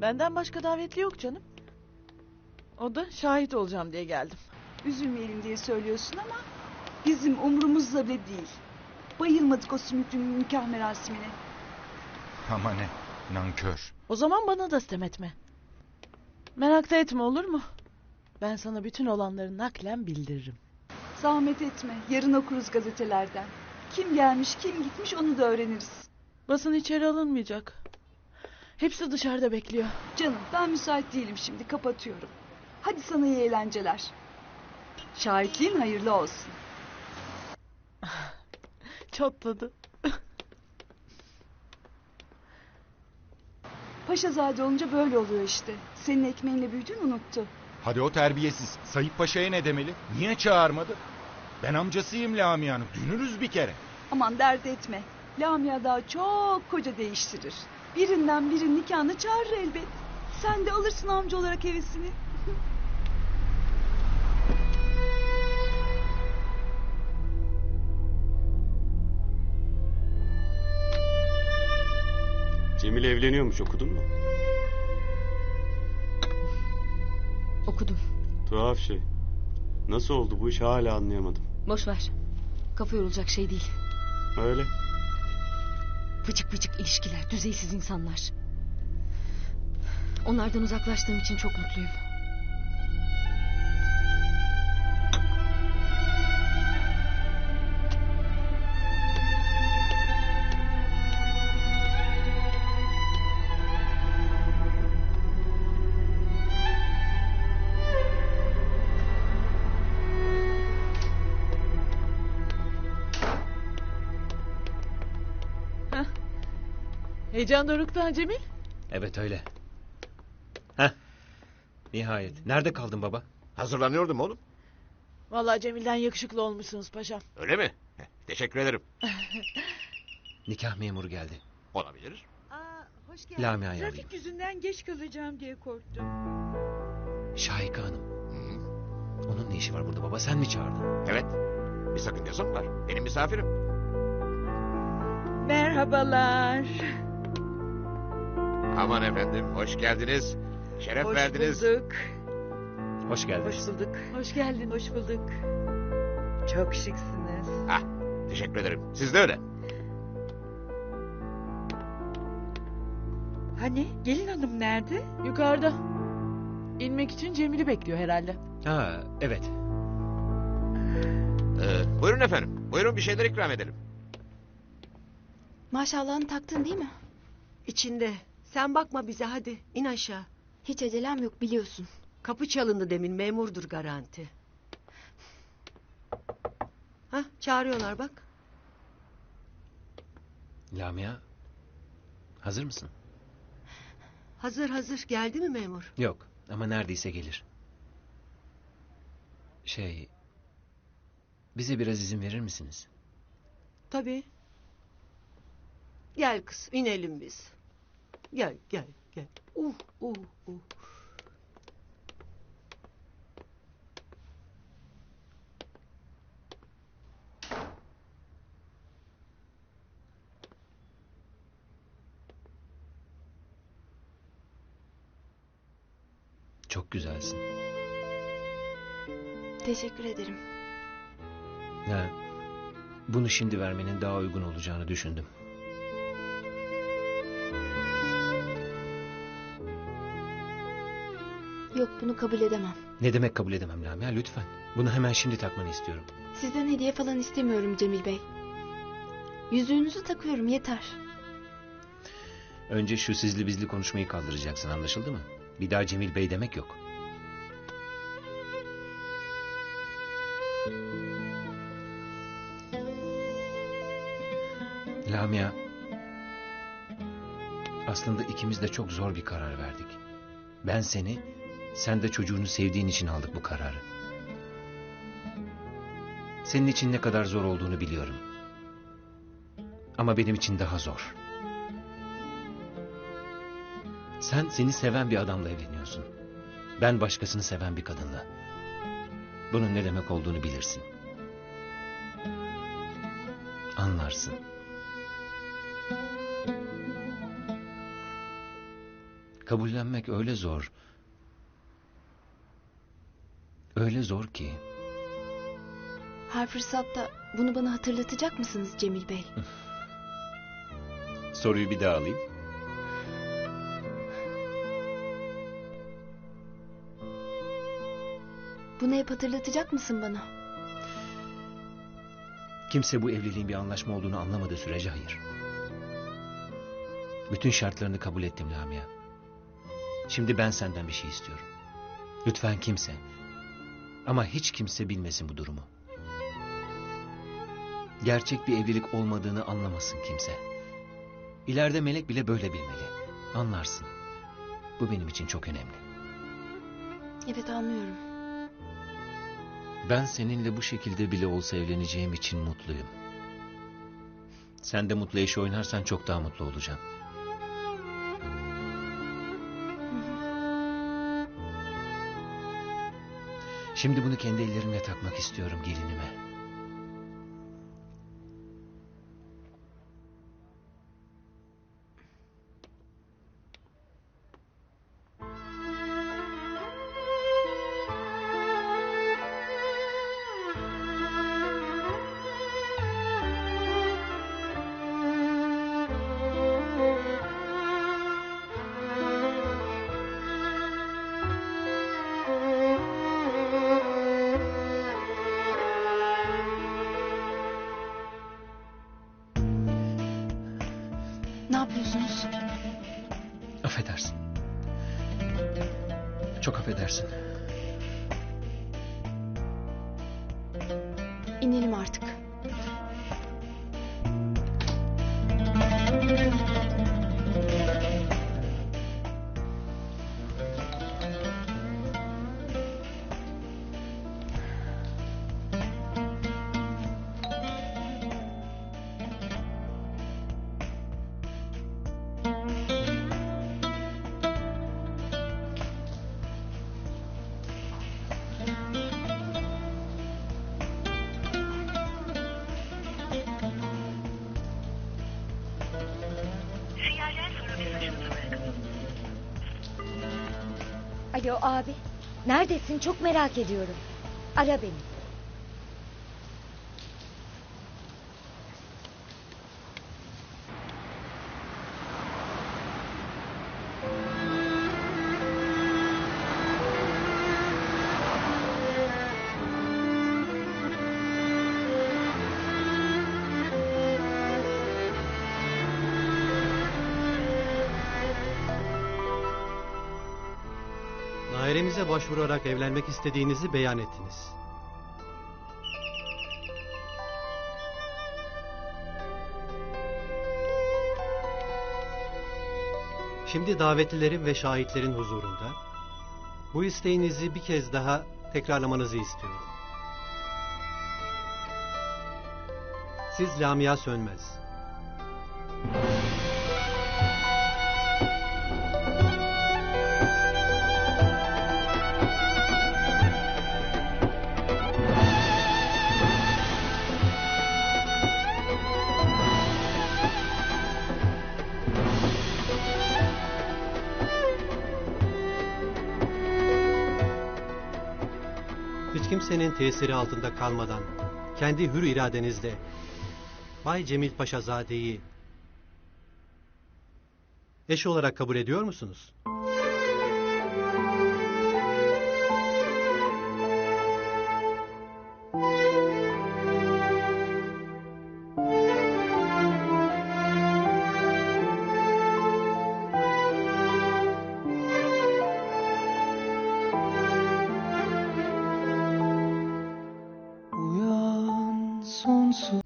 Benden başka davetli yok canım. O da şahit olacağım diye geldim. Üzülmeyelim diye söylüyorsun ama bizim umurumuzda bile değil. Bayılmadık o sümüklünün nikah merasimine. Ama ne? Nankör. O zaman bana da sitem etme. Merak da etme olur mu? Ben sana bütün olanları naklen bildiririm. Zahmet etme. Yarın okuruz gazetelerden. Kim gelmiş kim gitmiş onu da öğreniriz. Basın içeri alınmayacak. Hepsi dışarıda bekliyor. Canım ben müsait değilim şimdi kapatıyorum. Hadi sana iyi eğlenceler. Şahitliğin hayırlı olsun. Çatladı. Paşazade olunca böyle oluyor işte. Senin ekmeğinle büyüdün unuttu. Hadi o terbiyesiz. Sayıp Paşa'ya ne demeli? Niye çağırmadı? Ben amcasıyım Lamia'nın. Dünürüz bir kere. Aman dert etme. Lamia daha çok koca değiştirir. Birinden birinin nikahını çağırır elbet. Sen de alırsın amca olarak hevesini. Cemil evleniyormuş okudun mu? Okudum. Tuhaf şey. Nasıl oldu bu iş hala anlayamadım. Boş ver. Kafa yorulacak şey değil. Öyle. Fıçık fıçık ilişkiler, düzeysiz insanlar. Onlardan uzaklaştığım için çok mutluyum. Heyecan dorukta Cemil. Evet öyle. Heh. Nihayet. Nerede kaldın baba? Hazırlanıyordum oğlum. Vallahi Cemil'den yakışıklı olmuşsunuz paşam. Öyle mi? Heh, Teşekkür ederim. Nikah memuru geldi. Olabilir. Aa, hoş geldin. Lamia'yı Trafik yüzünden geç kalacağım diye korktum. Şahika Hanım. Hı, Onun ne işi var burada baba? Sen mi çağırdın? Evet. Bir sakıncası mı var? Benim misafirim. Merhabalar. Aman efendim hoş geldiniz. Şeref Hoş verdiniz. bulduk. Hoş geldiniz. Hoş bulduk. Hoş geldin. Hoş bulduk. Çok şıksınız. Ah, teşekkür ederim. Siz de öyle. Hani gelin hanım nerede? Yukarıda. İnmek için Cemil'i bekliyor herhalde. Ha evet. Ee, buyurun efendim. Buyurun bir şeyler ikram edelim. Maşallahını taktın değil mi? İçinde. Sen bakma bize hadi in aşağı. Hiç acelem yok biliyorsun. Kapı çalındı demin memurdur garanti. Hah çağırıyorlar bak. Lamia. Hazır mısın? Hazır hazır geldi mi memur? Yok ama neredeyse gelir. Şey... Bize biraz izin verir misiniz? Tabii. Gel kız inelim biz. Gel gel gel. Uh uh uh. Çok güzelsin. Teşekkür ederim. Ha, bunu şimdi vermenin daha uygun olacağını düşündüm. Yok bunu kabul edemem. Ne demek kabul edemem Lamia lütfen. Bunu hemen şimdi takmanı istiyorum. Sizden hediye falan istemiyorum Cemil Bey. Yüzüğünüzü takıyorum yeter. Önce şu sizli bizli konuşmayı kaldıracaksın anlaşıldı mı? Bir daha Cemil Bey demek yok. Lamia, aslında ikimiz de çok zor bir karar verdik. Ben seni, sen de çocuğunu sevdiğin için aldık bu kararı. Senin için ne kadar zor olduğunu biliyorum. Ama benim için daha zor. Sen seni seven bir adamla evleniyorsun. Ben başkasını seven bir kadınla. Bunun ne demek olduğunu bilirsin. Anlarsın. Kabullenmek öyle zor. Öyle zor ki. Her fırsatta bunu bana hatırlatacak mısınız Cemil Bey? Soruyu bir daha alayım. Bunu hep hatırlatacak mısın bana? Kimse bu evliliğin bir anlaşma olduğunu anlamadığı sürece hayır. Bütün şartlarını kabul ettim Lamia. Şimdi ben senden bir şey istiyorum. Lütfen kimse ama hiç kimse bilmesin bu durumu. Gerçek bir evlilik olmadığını anlamasın kimse. İleride melek bile böyle bilmeli. Anlarsın. Bu benim için çok önemli. Evet anlıyorum. Ben seninle bu şekilde bile olsa evleneceğim için mutluyum. Sen de mutlu eş oynarsan çok daha mutlu olacağım. Şimdi bunu kendi ellerimle takmak istiyorum gelinime. Yapıyorsunuz? Affedersin. Çok affedersin. İnelim artık. Alo abi. Neredesin? Çok merak ediyorum. Ara beni. Dairemize başvurarak evlenmek istediğinizi beyan ettiniz. Şimdi davetlilerin ve şahitlerin huzurunda bu isteğinizi bir kez daha tekrarlamanızı istiyorum. Siz Lamia Sönmez. Kimsenin tesiri altında kalmadan kendi hür iradenizle Bay Cemil Paşazade'yi eş olarak kabul ediyor musunuz? sonso.